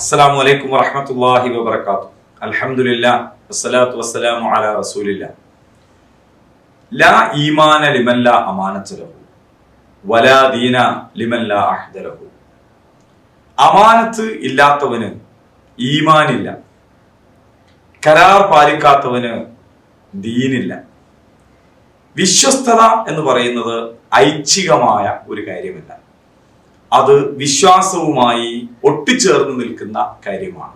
അസ്സലാമു വലൈക്കും വറഹ്മത്തുള്ളാഹി വാത്തു അൽഹംദുലില്ലാ വസ്സലാത്തു വസ്സലാമു അലാ റസൂലില്ല. ലാ ഈമാന ലിമല്ല അമാനത്തലഹു അമാനത വലാ ദീന ലിമല്ല അഹ്ദലഹു അഹ്ദ ലഹു. അമാനത്ത് ഇല്ലാത്തവന് ഈമാനില്ല. കരാർ പാലിക്കാത്തവന് ദീനില്ല. വിശ്വസ്തത എന്ന് പറയുന്നത് ഐച്ഛികമായ ഒരു കാര്യമല്ല. അത് വിശ്വാസവുമായി ഒട്ടിച്ചേർന്ന് നിൽക്കുന്ന കാര്യമാണ്.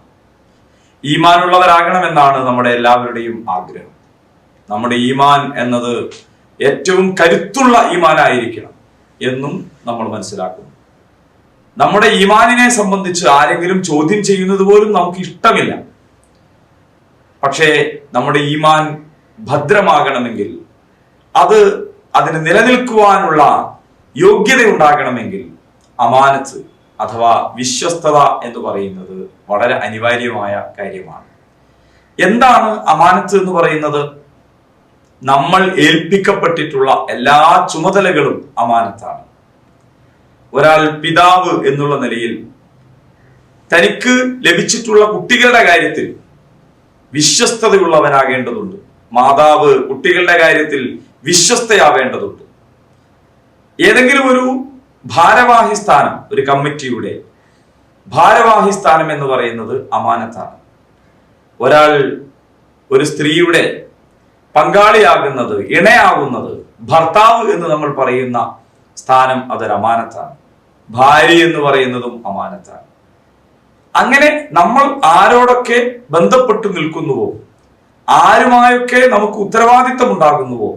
ഈമാനുള്ളവരാകണമെന്നാണ് നമ്മുടെ എല്ലാവരുടെയും ആഗ്രഹം. നമ്മുടെ ഈമാൻ എന്നത് ഏറ്റവും കരുത്തുള്ള ഈമാനായിരിക്കണം എന്നും നമ്മൾ മനസ്സിലാക്കുന്നു. നമ്മുടെ ഈമാനിനെ സംബന്ധിച്ച് ആരെങ്കിലും ചോദ്യം ചെയ്യുന്നത് പോലും നമുക്ക് ഇഷ്ടമില്ല. പക്ഷേ നമ്മുടെ ഈമാൻ ഭദ്രമാകണമെങ്കിൽ അത് അതിന് നിലനിൽക്കുവാനുള്ള യോഗ്യത ഉണ്ടാകണമെങ്കിൽ അമാനത്ത് അഥവാ വിശ്വസ്തത എന്ന് പറയുന്നത് വളരെ അനിവാര്യമായ കാര്യമാണ്. എന്താണ് അമാനത്ത് എന്ന് പറയുന്നത്? നമ്മൾ ഏൽപ്പിക്കപ്പെട്ടിട്ടുള്ള എല്ലാ ചുമതലകളും അമാനത്താണ്. ഒരാൾ പിതാവ് എന്നുള്ള നിലയിൽ തനിക്ക് ലഭിച്ചിട്ടുള്ള കുട്ടികളുടെ കാര്യത്തിൽ വിശ്വസ്തതയുള്ളവനാകേണ്ടതുണ്ട്. മാതാവ് കുട്ടികളുടെ കാര്യത്തിൽ വിശ്വസ്തയാവേണ്ടതുണ്ട്. ഏതെങ്കിലും ഒരു ഭാരവാഹി സ്ഥാനം ഒരു കമ്മിറ്റിയുടെ ഭാരവാഹി സ്ഥാനം എന്ന് പറയുന്നത് അമാനത്താണ്. ഒരാൾ ഒരു സ്ത്രീയുടെ പങ്കാളിയാകുന്നത് ഇണയാകുന്നത് ഭർത്താവ് എന്ന് നമ്മൾ പറയുന്ന സ്ഥാനം അതൊരു അമാനത്താണ്. ഭാര്യ എന്ന് പറയുന്നതും അമാനത്താണ്. അങ്ങനെ നമ്മൾ ആരോടൊക്കെ ബന്ധപ്പെട്ടു നിൽക്കുന്നുവോ ആരുമായൊക്കെ നമുക്ക് ഉത്തരവാദിത്തം ഉണ്ടാകുന്നുവോ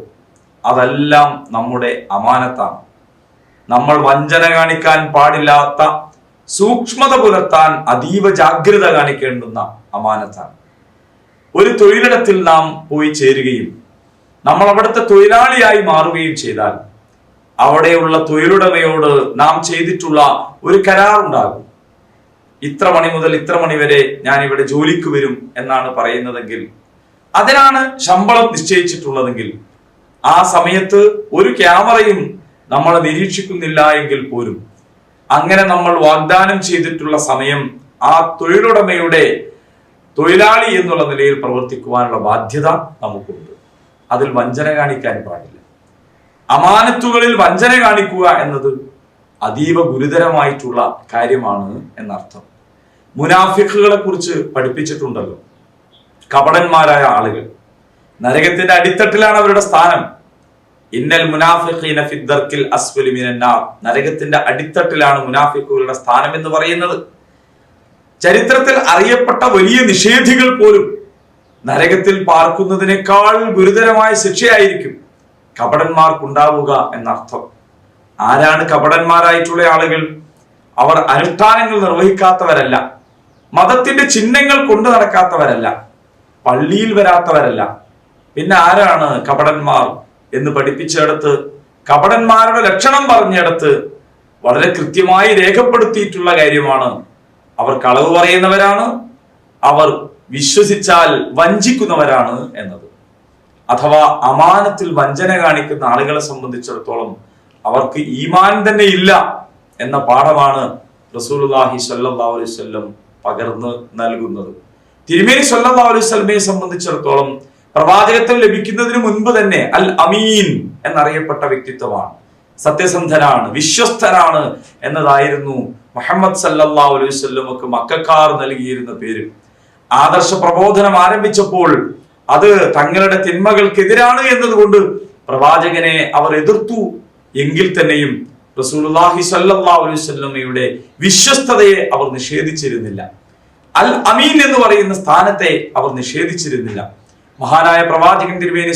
അതെല്ലാം നമ്മുടെ അമാനത്താണ്. നമ്മൾ വഞ്ചന കാണിക്കാൻ പാടില്ലാത്ത സൂക്ഷ്മത പുലർത്താൻ അതീവ ജാഗ്രത കാണിക്കേണ്ടുന്ന അമാനത്താണ്. ഒരു തൊഴിലിടത്തിൽ നാം പോയി ചേരുകയും നമ്മൾ അവിടുത്തെ തൊഴിലാളിയായി മാറുകയും ചെയ്താൽ അവിടെയുള്ള തൊഴിലുടമയോട് നാം ചെയ്തിട്ടുള്ള ഒരു കരാറുണ്ടാകും. ഇത്ര മണി മുതൽ ഇത്ര മണി വരെ ഞാൻ ഇവിടെ ജോലിക്ക് വരും എന്നാണ് പറയുന്നതെങ്കിൽ അതിനാണ് ശമ്പളം നിശ്ചയിച്ചിട്ടുള്ളതെങ്കിൽ ആ സമയത്ത് ഒരു ക്യാമറയും നമ്മളെ നിരീക്ഷിക്കുന്നില്ല എങ്കിൽ പോലും. അങ്ങനെ നമ്മൾ വാഗ്ദാനം ചെയ്തിട്ടുള്ള സമയം ആ തൊഴിലുടമയുടെ തൊഴിലാളി എന്നുള്ള നിലയിൽ പ്രവർത്തിക്കുവാനുള്ള ബാധ്യത നമുക്കുണ്ട്. അതിൽ വഞ്ചന കാണിക്കാൻ പാടില്ല. അമാനത്തുകളിൽ വഞ്ചന കാണിക്കുക എന്നത് അതീവ ഗുരുതരമായിട്ടുള്ള കാര്യമാണ് എന്നർത്ഥം. മുനാഫിഖുകളെ കുറിച്ച് പഠിപ്പിച്ചിട്ടുണ്ടല്ലോ. കപടന്മാരായ ആളുകൾ. നരകത്തിന്റെ അടിത്തട്ടിലാണ് അവരുടെ സ്ഥാനം. ഇന്നൽ മുനാഫിഖീന ഫിദ്ദർക്കിൽ അസ്ഫലി മിനന്നാർ. നരകത്തിന്റെ അടിത്തട്ടിലാണ് മുനാഫിക്കുകളുടെ സ്ഥാനം എന്ന് പറയുന്നത്. ചരിത്രത്തിൽ അറിയപ്പെട്ട വലിയ നിഷേധികൾ പോലും നരകത്തിൽ പാർക്കുന്നതിനേക്കാൾ ഗുരുതരമായ ശിക്ഷയായിരിക്കും കപടന്മാർക്കുണ്ടാവുക എന്നർത്ഥം. ആരാണ് കപടന്മാരായിട്ടുള്ള ആളുകൾ? അവർ അനുഷ്ഠാനങ്ങൾ നിർവഹിക്കാത്തവരല്ല. മതത്തിന്റെ ചിഹ്നങ്ങൾ കൊണ്ടു നടക്കാത്തവരല്ല. പള്ളിയിൽ വരാത്തവരല്ല. പിന്നെ ആരാണ് കപടന്മാർ? എന്ന് പഠിപ്പിച്ചെടുത്ത് കപടന്മാരുടെ ലക്ഷണം പറഞ്ഞെടുത്ത് വളരെ കൃത്യമായി രേഖപ്പെടുത്തിയിട്ടുള്ള കാര്യമാണ്. അവർ കളവ് പറയുന്നവരാണ്. അവർ വിശ്വസിച്ചാൽ വഞ്ചിക്കുന്നവരാണ് എന്നത്. അഥവാ അമാനത്തിൽ വഞ്ചന കാണിക്കുന്ന ആളുകളെ സംബന്ധിച്ചിടത്തോളം അവർക്ക് ഈമാൻ തന്നെ ഇല്ല എന്ന പാഠമാണ് റസൂലുല്ലാഹി സല്ലാ അലൈഹി വസല്ലം പകർന്ന് നൽകുന്നത്. തിരുമേനി സല്ലാ അലൈഹി വസല്ലമയെ സംബന്ധിച്ചിടത്തോളം പ്രവാചകത്വം ലഭിക്കുന്നതിന് മുൻപ് തന്നെ അൽ അമീൻ എന്നറിയപ്പെട്ട വ്യക്തിത്വമാണ്. സത്യസന്ധനാണ് വിശ്വസ്തനാണ് എന്നതായിരുന്നു മുഹമ്മദ് സല്ലാ അലൈഹി വസല്ലമക്ക് മക്കാർ നൽകിയിരുന്ന പേര്. ആദർശ പ്രബോധനം ആരംഭിച്ചപ്പോൾ അത് തങ്ങളുടെ തിന്മകൾക്കെതിരാണ് എന്നതുകൊണ്ട് പ്രവാചകനെ അവർ എതിർത്തു. എങ്കിൽ തന്നെയും റസൂലുള്ളാഹി സല്ലാ അലൈഹി വസല്ലമയുടെ വിശ്വസ്തതയെ അവർ നിഷേധിച്ചിരുന്നില്ല. അൽ അമീൻ എന്ന് പറയുന്ന സ്ഥാനത്തെ അവർ നിഷേധിച്ചിരുന്നില്ല. മഹാനായ പ്രവാചകൻ തിരുവേനി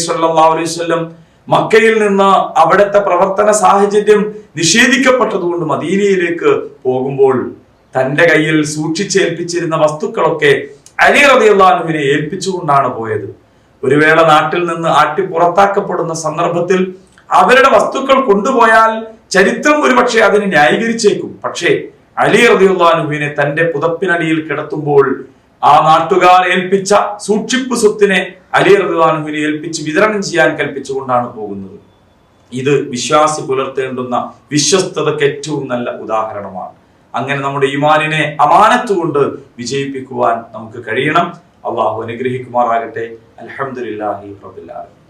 വസല്ലം മക്കയിൽ നിന്ന് അവിടുത്തെ പ്രവർത്തന സാഹചര്യം നിഷേധിക്കപ്പെട്ടതുകൊണ്ട് മദീനയിലേക്ക് പോകുമ്പോൾ തന്റെ കയ്യിൽ സൂക്ഷിച്ചേൽപ്പിച്ചിരുന്ന വസ്തുക്കളൊക്കെ അലി റളിയല്ലാഹുവിനെ ഏൽപ്പിച്ചുകൊണ്ടാണ് പോയത്. ഒരു വേള നാട്ടിൽ നിന്ന് ആട്ടി പുറത്താക്കപ്പെടുന്ന സന്ദർഭത്തിൽ അവരുടെ വസ്തുക്കൾ കൊണ്ടുപോയാൽ ചരിത്രം ഒരുപക്ഷെ അതിനെ ന്യായീകരിച്ചേക്കും. പക്ഷേ അലി റളിയല്ലാഹുവിനെ തന്റെ പുതപ്പിനടിയിൽ കിടത്തുമ്പോൾ ആ നാട്ടുകാർ ഏൽപ്പിച്ച സൂക്ഷിപ്പ് സ്വത്തിനെ അലി റളിയല്ലാഹുവിനെ ഏൽപ്പിച്ച് വിതരണം ചെയ്യാൻ കൽപ്പിച്ചുകൊണ്ടാണ് പോകുന്നത്. ഇത് വിശ്വാസി പുലർത്തേണ്ടുന്ന വിശ്വസ്തതയ്ക്ക് ഏറ്റവും നല്ല ഉദാഹരണമാണ്. അങ്ങനെ നമ്മുടെ ഈമാനിനെ അമാനത്തുകൊണ്ട് വിജയിപ്പിക്കുവാൻ നമുക്ക് കഴിയണം. അള്ളാഹു അനുഗ്രഹിക്കുമാറാകട്ടെ. അലഹമുല്ലാഹി റബുല്ലാലും